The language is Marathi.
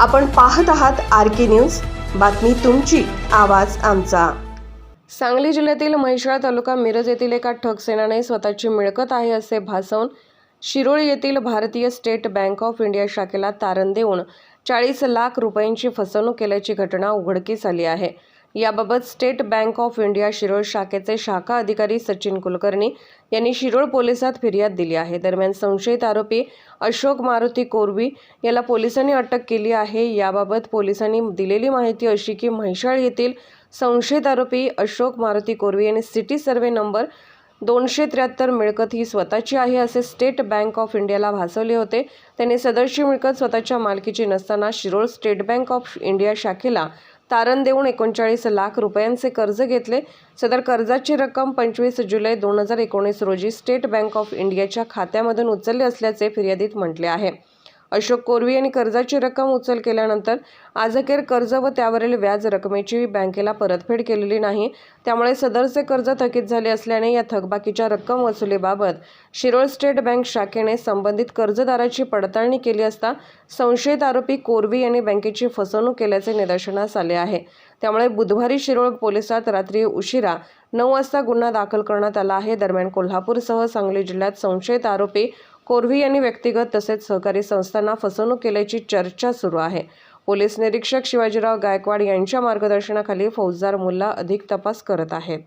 आपण पाहत आहात आर के न्यूज. बातमी तुमची आवाज आमचा. सांगली जिल्ह्यातील म्हैसाळ तालुका मिरज येथील एका ठगसेनाने स्वतःची मिळकत आहे असे भासवून शिरोळ येथील भारतीय स्टेट बँक ऑफ इंडिया शाखेला तारण देऊन चाळीस लाख रुपयांची फसवणूक केल्याची घटना उघडकीस आली आहे. याबाबत state bank of India Shirol शाखेचे शाखा अधिकारी सचिन कुलकर्णी यांनी शिरोळ पोलिसात फिर्याद दिली आहे. दरम्यान संशयित आरोपी अशोक मारुती कोरवी याला पोलिसांनी अटक केली आहे. याबाबत पोलिसांनी दिलेली माहिती अशी की म्हैसाळ येथील संशयित आरोपी अशोक मारुती कोरवी यांनी सिटी सर्वे नंबर दोनशे त्र्याहत्तर मिळकत ही स्वतःची आहे असे स्टेट बँक ऑफ इंडियाला भासवले होते. त्यांनी सदरची मिळकत स्वतःच्या मालकीची नसताना Shirol state bank of India शाखेला तारण देऊन एकोणचाळीस लाख रुपयांचे कर्ज घेतले. सदर कर्जाची रक्कम पंचवीस जुलै दोन हजार एकोणीस रोजी स्टेट बँक ऑफ इंडियाच्या खात्यामधून उचलली असल्याचे फिर्यादीत म्हटले आहे. अशोक कोरवी यांनी कर्जाची रक्कम उचल केल्यानंतर आजअखेर कर्ज व त्यावरील व्याज रकमेची बँकेला परतफेड केलेली नाही. त्यामुळे सदरचे कर्ज थकीत झाले असल्याने या थकबाकीच्या रक्कम वसुलीबाबत शिरोळ स्टेट बँक शाखेने संबंधित कर्जदाराची पडताळणी केली असता संशयित आरोपी कोरवी यांनी बँकेची फसवणूक केल्याचे निदर्शनास आले आहे. त्यामुळे बुधवारी शिरोळ पोलिसात रात्री उशिरा नऊ वाजता गुन्हा दाखल करण्यात आला आहे. दरम्यान कोल्हापूरसह सांगली जिल्ह्यात संशयित आरोपी कोरवी यांनी व्यक्तिगत तसेच सहकारी संस्थांना फसवणूक केल्याची चर्चा सुरू आहे. पोलीस निरीक्षक शिवाजीराव गायकवाड यांच्या मार्गदर्शनाखाली फौजदार मुल्ला अधिक तपास करत आहेत.